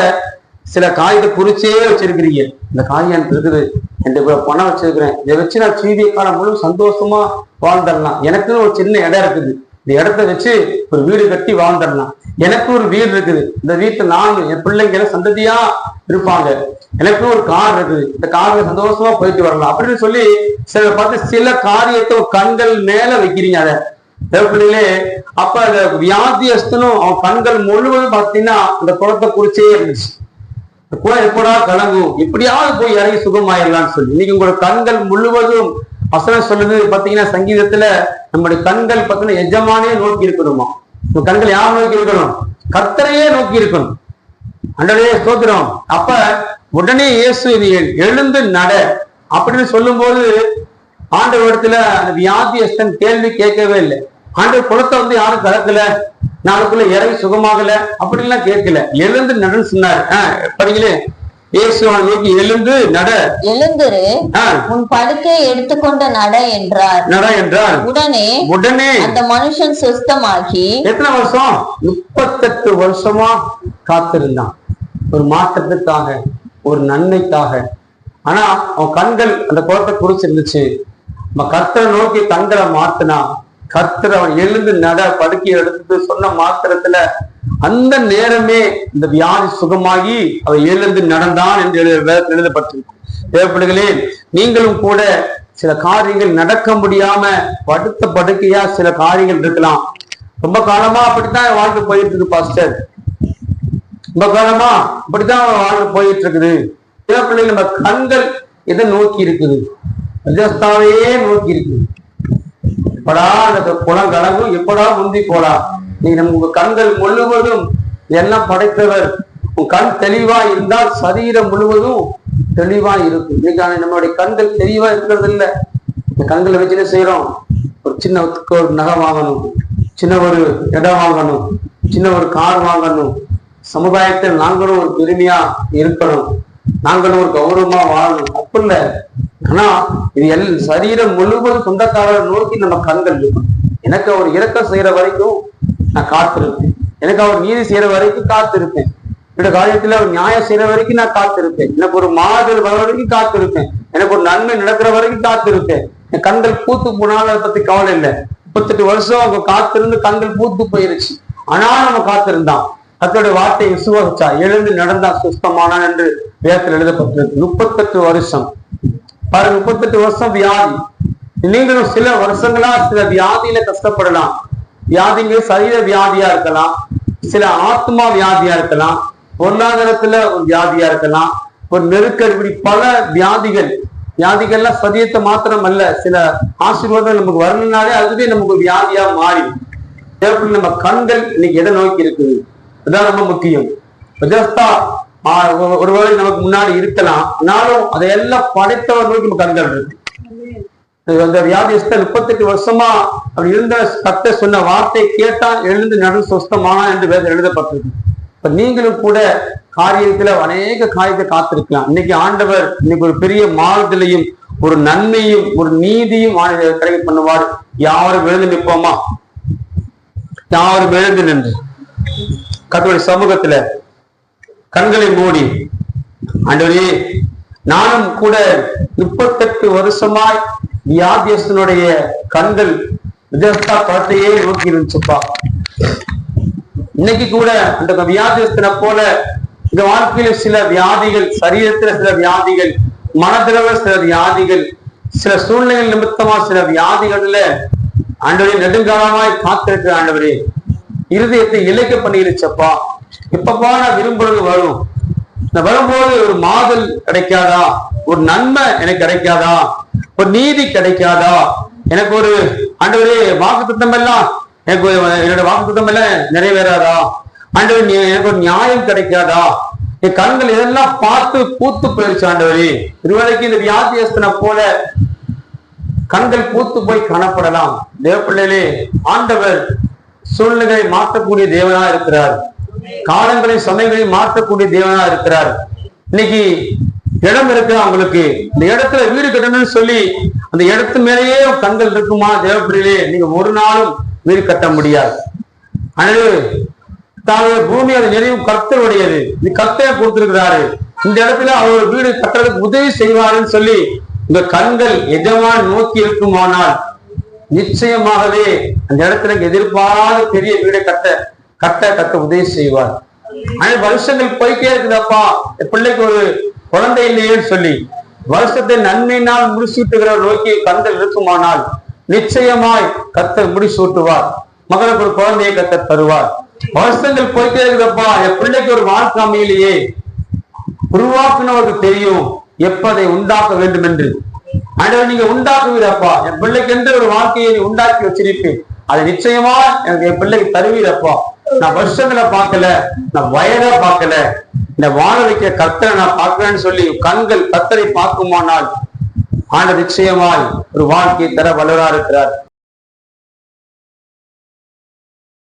Speaker 1: சில காயத்தை குறிச்சே வச்சிருக்கிறீங்க. இந்த காய் எனக்கு இருக்குது என்கிட்ட இவ்வளவு பணம் வச்சிருக்கிறேன். இதை வச்சு நான் சீவிய காலம் முழு சந்தோஷமா வாழ்ந்துடலாம். எனக்குன்னு ஒரு சின்ன இடம் இருக்குது. இந்த இடத்த வச்சு ஒரு வீடு கட்டி வாழ்ந்துடலாம். எனக்கு ஒரு வீடு இருக்குது. இந்த வீட்டுல நான் என் பிள்ளைங்க எல்லாம் சந்ததியா இருப்பாங்க. எனக்கு ஒரு கார் இருக்குது. இந்த கார்ல சந்தோஷமா போயிட்டு வரலாம். அப்படின்னு சொல்லி சில பார்த்து சில காரியத்தை கண்கள் மேல வைக்கிறீங்க அதை. பிள்ளைங்களே பிள்ளைகளே அப்ப அந்த வியாதியஸ்தனும் அவன் கண்கள் முழுவதும் பார்த்தீங்கன்னா அந்த குளத்தை குறிச்சே இருந்துச்சு. இந்த குளம் எப்படா கலங்கும்? எப்படியாவது போய் இறங்கி சுகமாயிடலாம்னு சொல்லி. இன்னைக்கு உங்களோட கண்கள் முழுவதும் வசனம் சொல்லுது பாத்தீங்கன்னா சங்கீதத்துல நம்முடைய கண்கள் பார்த்தீங்கன்னா எஜமானே நோக்கி இருக்கணுமா? உங்க கண்கள் யார் நோக்கி இருக்கணும்? கர்த்தரையே நோக்கி இருக்கணும். அண்டரே ஸ்தோத்திரம். அப்ப உடனே இயேசு நீ எழுந்து நட. அப்படின்னு சொல்லும் போது ஆண்டவரிடத்துல அந்த வியாதியஸ்தன் கேள்வி கேட்கவே இல்லை. ஆண்டவர் குளத்தை வந்து யாரும் கலக்கல. நாளுக்குள்ள இறங்கி சுகமாகல. அப்படின்லாம் கேட்கல. எழுந்து நடன்னு சொன்னாரு. ஆஹ் பாருங்களேன் இயேசு அவனை நோக்கி எழுந்து நட.
Speaker 2: எழுந்திரு. உன் படுக்கையை எடுத்துக்கொண்ட நட என்றார்.
Speaker 1: நட என்றார்.
Speaker 2: உடனே
Speaker 1: உடனே
Speaker 2: அந்த மனுஷன் சுஸ்தமாகி
Speaker 1: எத்தனை வருஷம்? முப்பத்தெட்டு வருஷமா காத்திருந்தான். ஒரு மாற்றத்துக்காக ஒரு நன்மைக்காக. ஆனா அவன் கண்கள் அந்த குளத்தை குறிச்சிருந்துச்சு நம்ம கர்த்தரை நோக்கி கண்களை மாத்தினா கர்த்தர் அவன் எழுந்து நட படுக்கையை எடுத்து சொன்ன மாத்திரத்துல அந்த நேரமே இந்த வியாதி சுகமாகி அவர் எழுந்து நடந்தான் என்று எழுத வேதத்தில் எழுதப்பட்டிருக்கு தேவைப்படுகளே நீங்களும் கூட சில காரியங்கள் நடக்க முடியாம படுத்த படுக்கையா சில காரியங்கள் இருக்கலாம். ரொம்ப காலமா அப்படித்தான் என் வாழ்க்கை போயிட்டு இருக்கு பாஸ்டர் ரொம்ப காலமா அப்படித்தான் வாழ்க்கை போயிட்டு இருக்குது சில பிள்ளைகள் நம்ம கண்கள் எதை நோக்கி இருக்குது? ரஜஸ்தாவையே நோக்கி இருக்குது. எப்படா அந்த குளம் கலங்கும் எப்படா முந்தி போலாம்? நீங்க நம் உங்க கண்கள் முழுவதும் எல்லாம் படைத்தவர்? உன் கண் தெளிவா இருந்தால் சரீரம் முழுவதும் தெளிவா இருக்கும். இன்னைக்கு நம்மளுடைய கண்கள் தெளிவா இருக்கிறது இல்ல இந்த கண்களை வச்சு என்ன செய்யறோம்? ஒரு சின்ன ஒரு நகை வாங்கணும். சின்ன ஒரு இடம் வாங்கணும். சின்ன ஒரு கார் வாங்கணும். சமுதாயத்தில் நாங்களும் ஒரு பெருமையா இருக்கணும். நாங்களும் ஒரு கௌரவமா வாழணும். அப்ப இல்ல. ஆனா இது எல் சரீரம் முழுவதும் சொந்தக்காரரை நோக்கி நம்ம கண்கள் இருக்கும். எனக்கு அவர் இறக்கம் செய்யற வரைக்கும் நான் காத்திருப்பேன். எனக்கு அவர் நீதி செய்யற வரைக்கும் காத்திருப்பேன். என்னோட காரியத்துல அவர் நியாயம் செய்யற வரைக்கும் நான் காத்திருப்பேன். எனக்கு ஒரு மாறுதல் வர வரைக்கும் காத்திருப்பேன். எனக்கு ஒரு நன்மை நடக்கிற வரைக்கும் காத்திருப்பேன். என் கண்கள் பூத்து போனாலும் அதை பத்தி கவலை இல்லை. முப்பத்தெட்டு வருஷம் அவங்க காத்திருந்து கண்கள் பூத்து போயிருச்சு. ஆனாலும் நம்ம காத்திருந்தான். கத்தோடைய வார்த்தை விசுவாசிச்சா எழுந்து நடந்தா சுஸ்தமானான் என்று வேதத்தில் எழுதப்பட்டிருக்கு. முப்பத்தெட்டு வருஷம். பாருங்க முப்பத்தெட்டு வருஷம் வியாதி. நீங்களும் சில வருஷங்களா சில வியாதியில கஷ்டப்படலாம். வியாதிங்க சரீர வியாதியா இருக்கலாம் சில ஆத்மா வியாதியா இருக்கலாம் பொருளாதாரத்துல ஒரு வியாதியா இருக்கலாம் ஒரு நெருக்கடி இப்படி பல வியாதிகள் வியாதிகள்லாம் சரியத்தை மாத்திரம் அல்ல சில ஆசீர்வாதம் நமக்கு வரணும்னாலே அதுவே நமக்கு வியாதியா மாறி தேவைப்படும் நம்ம கண்கள் இன்னைக்கு எதை நோக்கி இருக்குது? அதுதான் ரொம்ப முக்கியம். ஜஸ்தா ஒருவேளை நமக்கு முன்னாடி இருக்கலாம் ஆனாலும் அதையெல்லாம் படைத்தவர் நோக்கி நம்ம கண்கள் இருக்கு. அந்த வியாதிஸ்த முப்பத்தெட்டு வருஷமா அப்படி இருந்த கத்த சொன்ன வார்த்தை கேட்டால் எழுந்து நடந்து சொஸ்தமானா என்று வேதம் எழுதப்பட்டிருக்கு. இப்ப நீங்களும் கூட காரியத்துல அநேக காரியத்தை காத்திருக்கலாம். இன்னைக்கு ஆண்டவர் இன்னைக்கு ஒரு பெரிய மாறுதலையும் ஒரு நன்மையும் ஒரு நீதியும் ஆண்டவர் கிடைக்க பண்ணுவார். யாரும் எழுந்து நிற்போமா? யாரும் எழுந்து நின்று? கத்தோடைய சமூகத்துல கண்களை மூடி ஆண்டவரே நானும் கூட முப்பத்தெட்டு வருஷமாய் வியாதியஸ்தனுடைய கண்கள் விஜயஸ்தா படத்தையே நோக்கி இருந்துச்சுப்பா. இன்னைக்கு கூட அந்த வியாதியஸ்தனை போல இந்த வாழ்க்கையில சில வியாதிகள் சரீரத்துல சில வியாதிகள் மனதிரவ சில வியாதிகள் சில சூழ்நிலைகள் நிமித்தமா சில வியாதிகள்ல ஆண்டவரே நெடுங்காலமாய் காத்திருக்கிற ஆண்டவரே இருதயத்தை இழைக்க பண்ணிருச்சப்பா. இப்பப்பா நான் விரும்புறது வரும். நான் வரும்போது ஒரு மாதல் கிடைக்காதா? ஒரு நன்மை எனக்கு கிடைக்காதா? ஒரு நீதி கிடைக்காதா? எனக்கு ஒரு ஆண்டவரே திட்டம் எல்லாம் எனக்கு என்னோட வாக்கு திட்டம் எல்லாம் நிறைவேறாதா? ஆண்டவர் எனக்கு ஒரு நியாயம் கிடைக்காதா? என் கண்கள் இதெல்லாம் பார்த்து பூத்து போயிருச்சு ஆண்டவரே. இதுவரைக்கும் இந்த வியாதியஸ்தனை போல கண்கள் பூத்து போய் காணப்படலாம். தேவப்பிள்ளையிலே ஆண்டவர் சூழ்நிலை மாற்றக்கூடிய தேவனா இருக்கிறார். காலங்களையும் சமயங்களையும் மாற்றக்கூடிய தேவனா இருக்கிறார். இன்னைக்கு இடம் இருக்கு அவங்களுக்கு. இந்த இடத்துல வீடு கட்டணும்னு சொல்லி அந்த இடத்து மேலேயே கண்கள் இருக்குமா? தேவ நீங்க ஒரு நாளும் வீடு கட்ட முடியாது. ஆனால் தாங்க பூமி அது நிறைவு கர்த்தருடையது. இது கர்த்தரை கொடுத்திருக்கிறாரு. இந்த இடத்துல அவர் வீடு கட்டுறதுக்கு உதவி செய்வாருன்னு சொல்லி இந்த கண்கள் எஜமான் நோக்கி இருக்குமானால் நிச்சயமாகவே அந்த இடத்துல எதிர்பாராத பெரிய வீடை கட்ட கட்ட கட்ட உதவி செய்வார். ஆனா வருஷங்கள் போய்க்கே இருக்குதப்பா. பிள்ளைக்கு ஒரு குழந்தை இல்லையேன்னு சொல்லி வருஷத்தை நன்மையினால் முடிசூட்டுகிறவர் நோக்கி கண்கள் இருக்குமானால் நிச்சயமாய் கத்தர் முடிசூட்டுவார். மகனுக்கு ஒரு குழந்தையை கத்தர் தருவார். வருஷங்கள் போய்ட்டே இருக்குதப்பா. என் பிள்ளைக்கு ஒரு வாழ்க்கை அமையிலேயே உருவாக்குனவருக்கு தெரியும் எப்ப அதை உண்டாக்க வேண்டும் என்று ஆண்டவர் நீங்க உண்டாக்குவீரப்பா. என் பிள்ளைக்கு என்று ஒரு வாழ்க்கையை நீ உண்டாக்கி வச்சிருப்பேன் அது நிச்சயமா எனக்கு என் பிள்ளைக்கு தருவீரப்பா. நான் வருஷங்களை பார்க்கல நான் வயதை பார்க்கல இந்த வானொலிக்க கத்தரை நான் பார்க்கிறேன்னு சொல்லி கண்கள் கத்தரை பார்க்குமானால் ஆண்டு நிச்சயமாய் ஒரு வாழ்க்கையை தர வளரா இருக்கிறார்